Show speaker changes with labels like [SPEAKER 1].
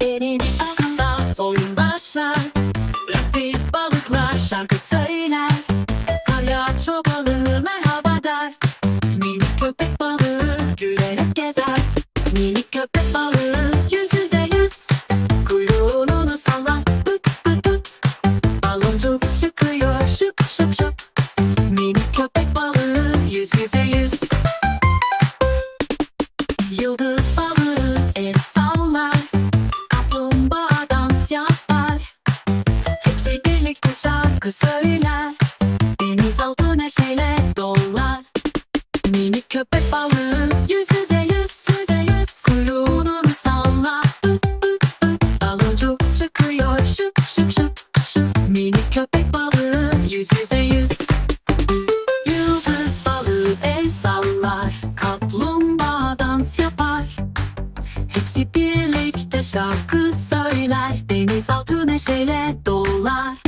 [SPEAKER 1] Derin akında oyun başlar. Rapid balıklar şarkı söyler. Palyaço balığı merhaba der. Minik köpek balığı gülerek gezer. Minik köpek balığı yüz yüz. Kuyruğunu sallar. Bıt bıt bıt Baloncuk çıkıyor şıp şıp şıp. Minik köpek balığı yüz yüz. Yıldız birlikte şarkı söyler Denizaltı neşeyle dolar. Minik köpek balığı yüz yüze yüz yüze yüz Kuyruğunu bıt Baloncuk çıkıyor şıp şıp şıp şıp. Minik köpek balığı yüz yüze yüz. Yıldız balığı el sallar Kaplumbağa dans yapar. Hepsi birlikte şarkı söyler Denizaltı neşeyle dolar